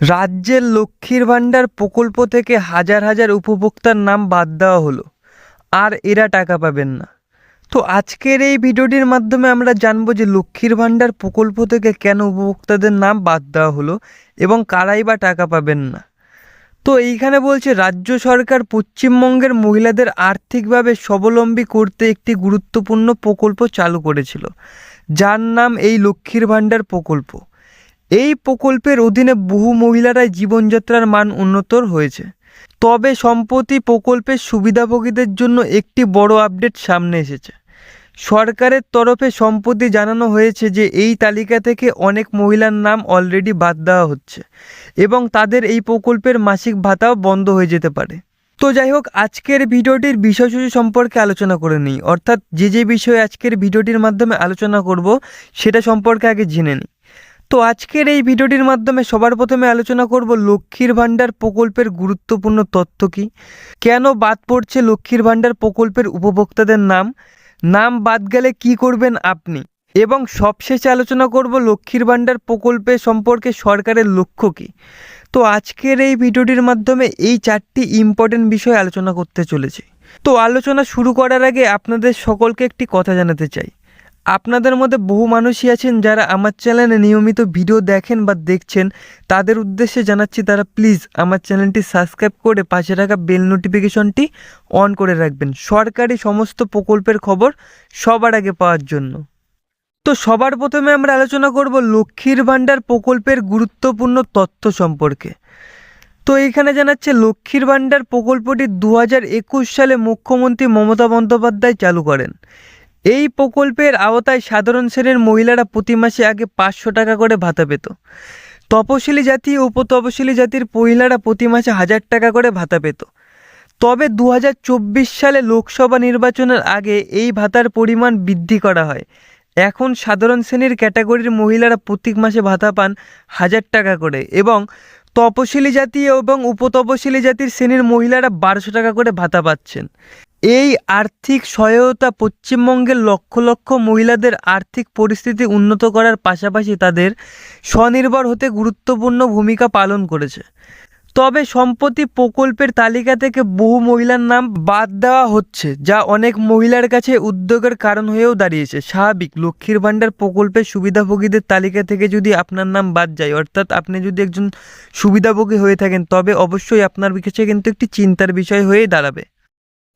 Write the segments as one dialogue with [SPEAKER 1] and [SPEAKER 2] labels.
[SPEAKER 1] রাজ্যের লক্ষ্মীর ভাণ্ডার প্রকল্প থেকে হাজার হাজার উপভোক্তার নাম বাদ দেওয়া হলো। আর এরা টাকা পাবেন না। তো আজকের এই ভিডিওটির মাধ্যমে আমরা জানব যে লক্ষ্মীর ভাণ্ডার প্রকল্প থেকে কেন উপভোক্তাদের নাম বাদ দেওয়া হলো এবং কারাই বা টাকা পাবেন না। তো এইখানে বলছে, রাজ্য সরকার পশ্চিমবঙ্গের মহিলাদের আর্থিকভাবে স্বাবলম্বী করতে একটি গুরুত্বপূর্ণ প্রকল্প চালু করেছিল। যার নাম এই লক্ষ্মীর ভাণ্ডার প্রকল্প। এই প্রকল্পের অধীনে বহু মহিলারাই জীবনযাত্রার মান উন্নতর হয়েছে। তবে সম্প্রতি প্রকল্পের সুবিধাভোগীদের জন্য একটি বড় আপডেট সামনে এসেছে। সরকারের তরফে সম্প্রতি জানানো হয়েছে যে, এই তালিকা থেকে অনেক মহিলার নাম অলরেডি বাদ দেওয়া হচ্ছে এবং তাদের এই প্রকল্পের মাসিক ভাতাও বন্ধ হয়ে যেতে পারে। তো যাই হোক, আজকের ভিডিওটির বিষয়সূচি সম্পর্কে আলোচনা করে নিই। অর্থাৎ যে যে বিষয়ে আজকের ভিডিওটির মাধ্যমে আলোচনা করব, সেটা সম্পর্কে আগে জেনে নিই। তো আজকের এই ভিডিওটির মাধ্যমে সবার প্রথমে আলোচনা করব লক্ষ্মীর ভাণ্ডার প্রকল্পের গুরুত্বপূর্ণ তথ্য কী? কেন বাদ পড়ছে লক্ষ্মীর ভাণ্ডার প্রকল্পের উপভোক্তাদের নাম? নাম বাদ গেলে কি করবেন আপনি? এবং সবশেষে আলোচনা করব লক্ষ্মীর ভাণ্ডার প্রকল্পে সম্পর্কে সরকারের লক্ষ্য কী? তো আজকের এই ভিডিওটির মাধ্যমে এই চারটি ইম্পর্টেন্ট বিষয় আলোচনা করতে চলেছি। তো আলোচনা শুরু করার আগে আপনাদের সকলকে একটি কথা জানাতে চাই। আপনাদের মধ্যে বহু মানুষই আছেন যারা আমার চ্যানেলে নিয়মিত ভিডিও দেখেন বা দেখছেন। তাদের উদ্দেশ্যে জানাচ্ছি তারা প্লিজ আমার চ্যানেলটি সাবস্ক্রাইব করে পাশে রাখা বেল নোটিফিকেশনটি অন করে রাখবেন। সরকারি সমস্ত প্রকল্পের খবর সবার আগে পাওয়ার জন্য। তো সবার প্রথমে আমরা আলোচনা করব লক্ষ্মীর ভাণ্ডার প্রকল্পের গুরুত্বপূর্ণ তথ্য সম্পর্কে। তো এইখানে জানাচ্ছে লক্ষ্মীর ভাণ্ডার প্রকল্পটি দু সালে মুখ্যমন্ত্রী মমতা বন্দ্যোপাধ্যায় চালু করেন। এই প্রকল্পের আওতায় সাধারণ শ্রেণির মহিলারা প্রতি মাসে আগে পাঁচশো টাকা করে ভাতা পেত। তপশিলি জাতি উপতপশিলি জাতির মহিলারা প্রতি মাসে হাজার টাকা করে ভাতা পেত। তবে দু হাজার চব্বিশ সালে লোকসভা নির্বাচনের আগে এই ভাতার পরিমাণ বৃদ্ধি করা হয়। এখন সাধারণ শ্রেণির ক্যাটাগরির মহিলারা প্রত্যেক মাসে ভাতা পান হাজার টাকা করে এবং তপশিলি জাতি এবং উপতপশিলি জাতির শ্রেণির মহিলারা বারোশো টাকা করে ভাতা পাচ্ছেন। এই আর্থিক সহায়তা পশ্চিমবঙ্গের লক্ষ লক্ষ মহিলাদের আর্থিক পরিস্থিতি উন্নত করার পাশাপাশি তাদের স্বনির্ভর হতে গুরুত্বপূর্ণ ভূমিকা পালন করেছে। তবে সম্প্রতি প্রকল্পের তালিকা থেকে বহু মহিলার নাম বাদ দেওয়া হচ্ছে, যা অনেক মহিলার কাছে উদ্যোগের কারণ হয়েও দাঁড়িয়েছে। স্বাভাবিক, লক্ষ্মীর ভাণ্ডার প্রকল্পের সুবিধাভোগীদের তালিকা থেকে যদি আপনার নাম বাদ যায়, অর্থাৎ আপনি যদি একজন সুবিধাভোগী হয়ে থাকেন, তবে অবশ্যই আপনার কাছে কিন্তু একটি চিন্তার বিষয় হয়েই দাঁড়াবে।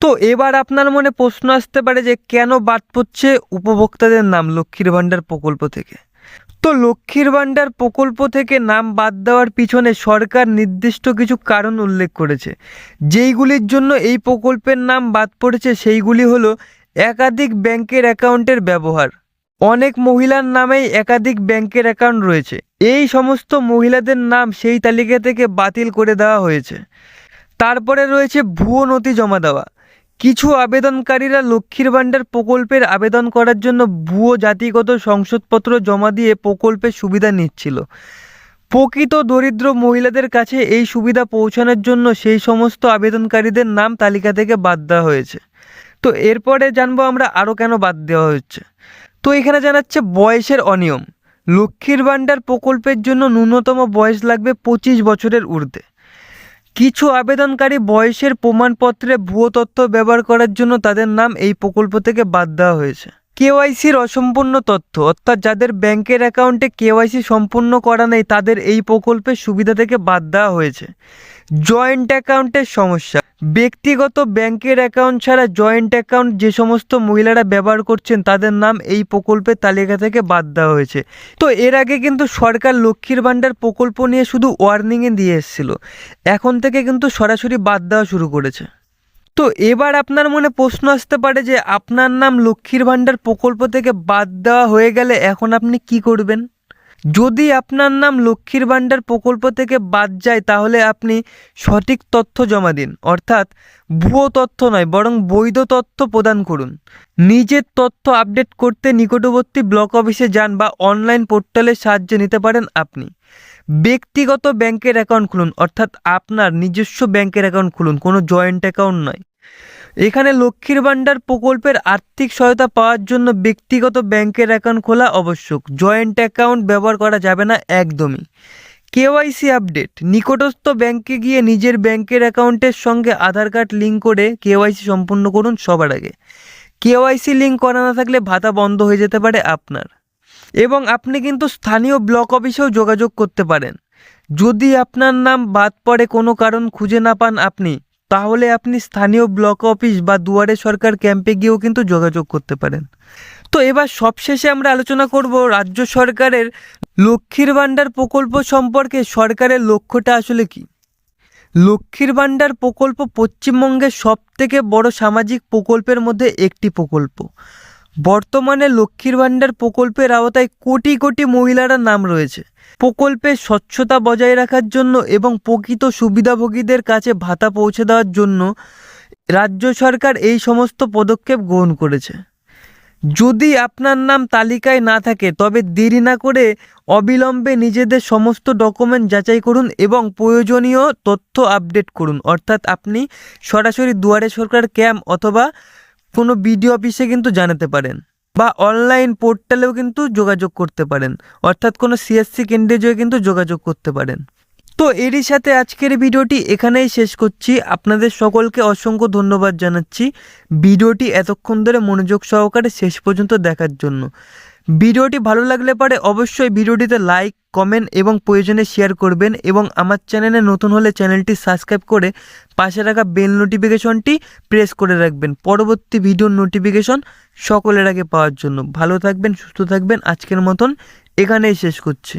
[SPEAKER 1] তো এবার আপনার মনে প্রশ্ন আসতে পারে যে কেন বাদ পড়ছে উপভোক্তাদের নাম লক্ষ্মীর ভাণ্ডার প্রকল্প থেকে? তো লক্ষ্মীর ভাণ্ডার প্রকল্প থেকে নাম বাদ দেওয়ার পিছনে সরকার নির্দিষ্ট কিছু কারণ উল্লেখ করেছে। যেইগুলির জন্য এই প্রকল্পের নাম বাদ পড়েছে সেইগুলি হলো একাধিক ব্যাংকের অ্যাকাউন্টের ব্যবহার। অনেক মহিলার নামেই একাধিক ব্যাংকের অ্যাকাউন্ট রয়েছে। এই সমস্ত মহিলাদের নাম সেই তালিকা থেকে বাতিল করে দেওয়া হয়েছে। তারপরে রয়েছে ভুয়ো নথি জমা দেওয়া। কিছু আবেদনকারীরা লক্ষ্মীর ভাণ্ডার প্রকল্পের আবেদন করার জন্য ভুয়ো জাতিগত সংসদপত্র জমা দিয়ে প্রকল্পের সুবিধা নিচ্ছিল। প্রকৃত দরিদ্র মহিলাদের কাছে এই সুবিধা পৌঁছানোর জন্য সেই সমস্ত আবেদনকারীদের নাম তালিকা থেকে বাদ দেওয়া হয়েছে। তো এরপরে জানব আমরা আরও কেন বাদ দেওয়া হচ্ছে। তো এখানে জানাচ্ছে বয়সের অনিয়ম। লক্ষ্মীর ভাণ্ডার প্রকল্পের জন্য ন্যূনতম বয়স লাগবে পঁচিশ বছরের ঊর্ধ্বে। কিছু আবেদনকারী বয়সের প্রমাণপত্রে ভুয়ো তথ্য ব্যবহার করার জন্য তাদের নাম এই প্রকল্প থেকে বাদ দেওয়া হয়েছে। কেওয়াইসির অসম্পূর্ণ তথ্য। অর্থাৎ যাদের ব্যাংকের অ্যাকাউন্টে কেওয়াইসি সম্পূর্ণ করা নেই, তাদের এই প্রকল্পের সুবিধা থেকে বাদ দেওয়া হয়েছে। জয়েন্ট অ্যাকাউন্টের সমস্যা। ব্যক্তিগত ব্যাংকের অ্যাকাউন্ট ছাড়া জয়েন্ট অ্যাকাউন্ট যে সমস্ত মহিলারা ব্যবহার করছেন, তাদের নাম এই প্রকল্পের তালিকা থেকে বাদ দেওয়া হয়েছে। তো এর আগে কিন্তু সরকার লক্ষ্মীর ভাণ্ডার প্রকল্প নিয়ে শুধু ওয়ার্নিংয়ে দিয়ে এসেছিল। এখন থেকে কিন্তু সরাসরি বাদ দেওয়া শুরু করেছে। তো এবার আপনার মনে প্রশ্ন আসতে পারে যে আপনার নাম লক্ষ্মীর ভাণ্ডার প্রকল্প থেকে বাদ দেওয়া হয়ে গেলে এখন আপনি কি করবেন? যদি আপনার নাম লক্ষ্মীর ভাণ্ডার প্রকল্প থেকে বাদ যায়, তাহলে আপনি সঠিক তথ্য জমা দিন। অর্থাৎ ভুয়ো তথ্য নয়, বরং বৈধ তথ্য প্রদান করুন। নিজের তথ্য আপডেট করতে নিকটবর্তী ব্লক অফিসে যান বা অনলাইন পোর্টালের সাহায্য নিতে পারেন আপনি। ব্যক্তিগত ব্যাংকের অ্যাকাউন্ট খুলুন, অর্থাৎ আপনার নিজস্ব ব্যাংকের অ্যাকাউন্ট খুলুন, কোনো জয়েন্ট অ্যাকাউন্ট নয়। এখানে লক্ষ্মীর ভাণ্ডার প্রকল্পের আর্থিক সহায়তা পাওয়ার জন্য ব্যক্তিগত ব্যাংকের অ্যাকাউন্ট খোলা আবশ্যক। জয়েন্ট অ্যাকাউন্ট ব্যবহার করা যাবে না একদমই। কেওয়াইসি আপডেট, নিকটস্থ ব্যাংকে গিয়ে নিজের ব্যাংকের অ্যাকাউন্টের সঙ্গে আধার কার্ড লিঙ্ক করে কেওয়াইসি সম্পূর্ণ করুন সবার আগে। কেওয়াইসি লিঙ্ক করা না থাকলে ভাতা বন্ধ হয়ে যেতে পারে আপনার। এবং আপনি কিন্তু স্থানীয় ব্লক অফিসেও যোগাযোগ করতে পারেন। যদি আপনার নাম বাদ পড়ে কোনো কারণ খুঁজে না পান আপনি, তাহলে আপনি স্থানীয় ব্লক অফিস বা দুয়ারে সরকার ক্যাম্পে গিয়েও কিন্তু যোগাযোগ করতে পারেন। তো এবার সবশেষে আমরা আলোচনা করব রাজ্য সরকারের লক্ষ্মীর ভাণ্ডার প্রকল্প সম্পর্কে। সরকারের লক্ষ্যটা আসলে কি? লক্ষ্মীর ভাণ্ডার প্রকল্প পশ্চিমবঙ্গের সবথেকে বড় সামাজিক প্রকল্পের মধ্যে একটি প্রকল্প। বর্তমানে লক্ষ্মীর ভাণ্ডার প্রকল্পের আওতায় কোটি কোটি মহিলারা নাম রয়েছে। প্রকল্পের স্বচ্ছতা বজায় রাখার জন্য এবং প্রকৃত সুবিধাভোগীদের কাছে ভাতা পৌঁছে দেওয়ার জন্য রাজ্য সরকার এই সমস্ত পদক্ষেপ গ্রহণ করেছে। যদি আপনার নাম তালিকায় না থাকে, তবে দেরি না করে অবিলম্বে নিজেদের সমস্ত ডকুমেন্ট যাচাই করুন এবং প্রয়োজনীয় তথ্য আপডেট করুন। অর্থাৎ আপনি সরাসরি দুয়ারে সরকার ক্যাম্প অথবা কোনো বিডিও অফিসে কিন্তু জানাতে পারেন বা অনলাইন পোর্টালেও কিন্তু যোগাযোগ করতে পারেন। অর্থাৎ কোনো সিএসসি কেন্দ্রে যেয়ে কিন্তু যোগাযোগ করতে পারেন। তো এরই সাথে আজকের ভিডিওটি এখানেই শেষ করছি। আপনাদের সকলকে অসংখ্য ধন্যবাদ জানাচ্ছি। ভিডিওটি এতক্ষণ ধরে মনোযোগ সহকারে শেষ পর্যন্ত দেখার জন্য। ভিডিওটি ভালো লাগলে পরে অবশ্যই ভিডিওটিতে লাইক, কমেন্ট এবং প্রয়োজনে শেয়ার করবেন এবং আমার চ্যানেলে নতুন হলে চ্যানেলটি সাবস্ক্রাইব করে পাশে রাখা বেল নোটিফিকেশনটি প্রেস করে রাখবেন। পরবর্তী ভিডিওর নোটিফিকেশন সকলের আগে পাওয়ার জন্য। ভালো থাকবেন, সুস্থ থাকবেন। আজকের মতন এখানেই শেষ করছি।